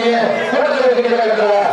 எல்லாம்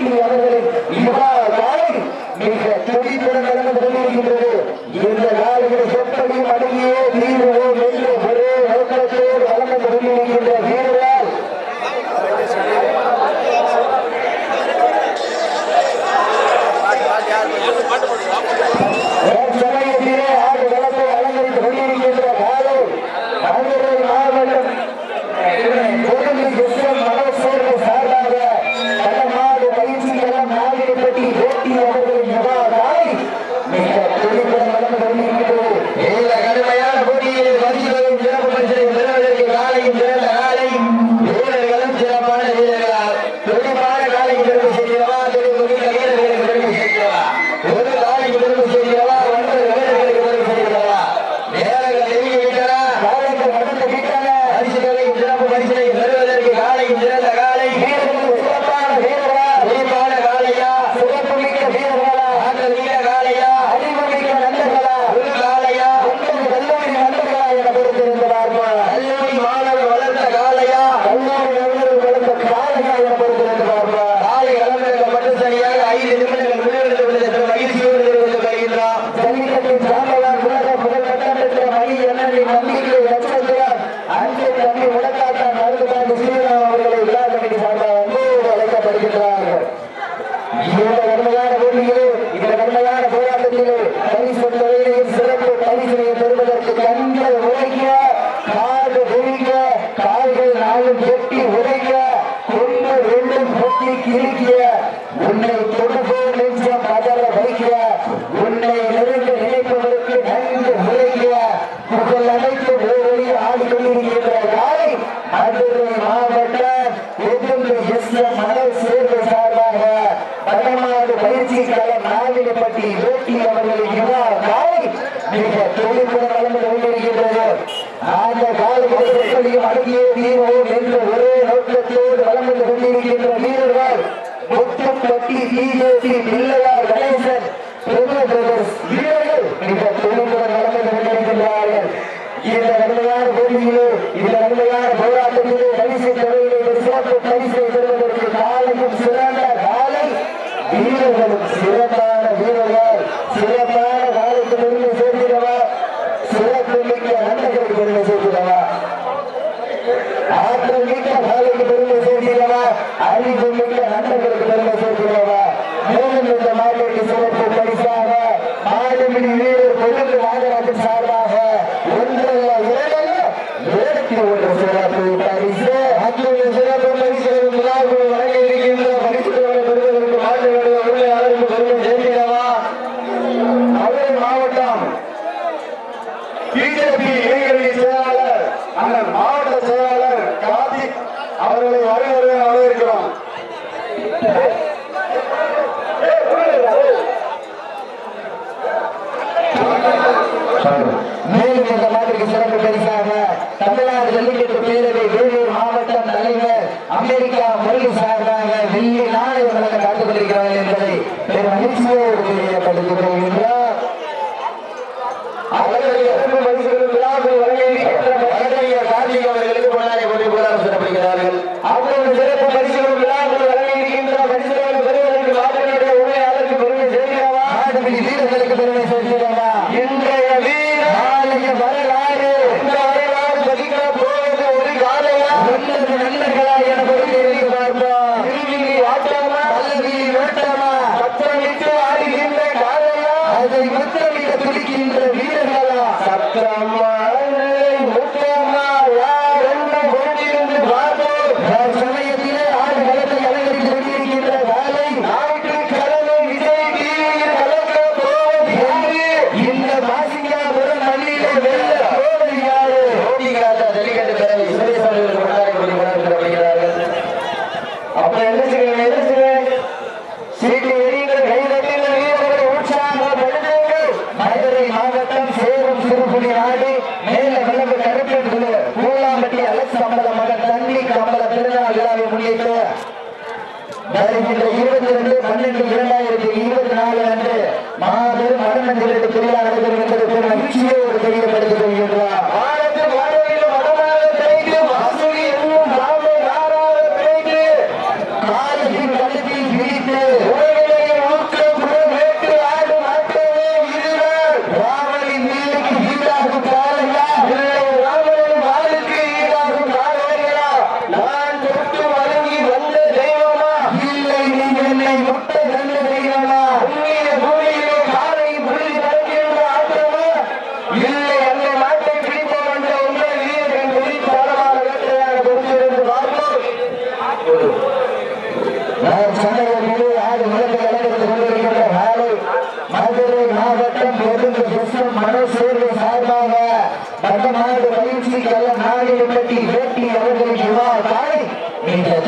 நாவின்பட்டி வேட்டி Amen. திருநாள் விழாவை முன்னிட்டு இருபத்தி ரெண்டு பன்னெண்டு இரண்டாயிரத்தி இருபத்தி நாலு அன்று மாபெரும் மரணம் திருவிழா நடைபெறும் என்பது ஒரு தெரியப்படுத்திக் கொள்கின்றார்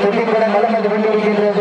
துடிப்புடன் வளம் வந்து கொண்டிருக்கின்றது.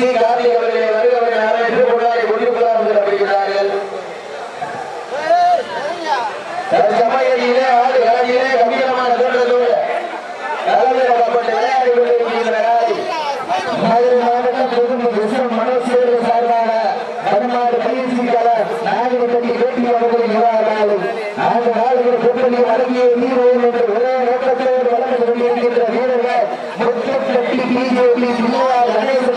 சி கார்த்திக் அவர்களை வருகிறவர்கள் யாரும் திருக்குழாய் ஒளிவுக்குழாம் என்று நம்புகிறார்கள் சமையலிலே ஆடு கலையிலே கம்பீரமான தோட்டத்தோடு கலந்து கொள்ளப்பட்டு விளையாடி கொண்டிருக்கின்ற கலாதி மதுரை மாவட்டம் புதுமை விசிறு மனோஜ் சேவை சார்பாக பன்மாறு பயிற்சியாளர் நாகப்பட்டி வேட்டி வீரர்கள் முத்தப்பட்டி பிஜேபி கணேச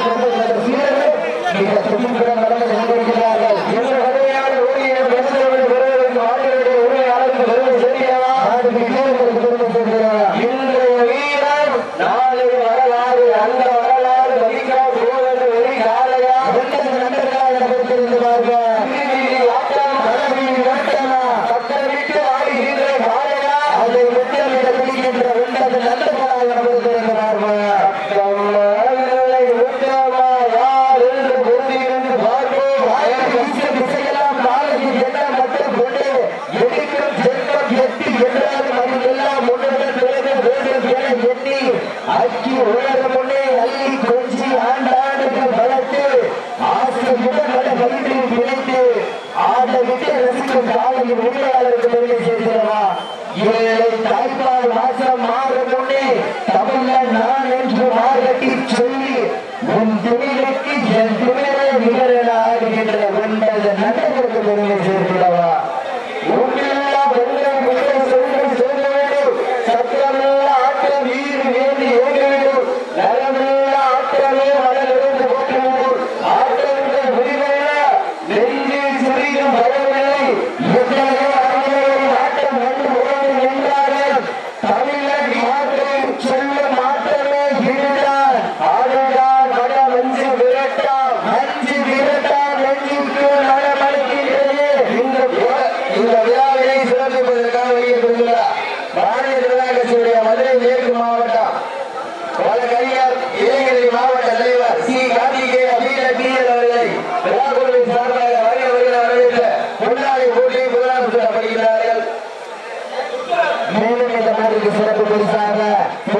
சிறப்பு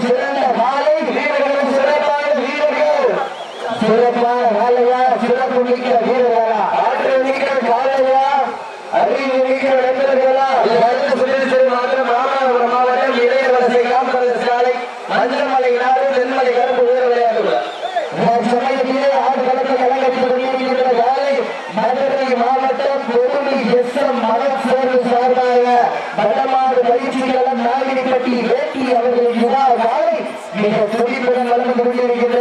சிறந்த காலை வீரர்கள் சிறப்பான வீரர்கள். சிறப்பான ¡Suscríbete al!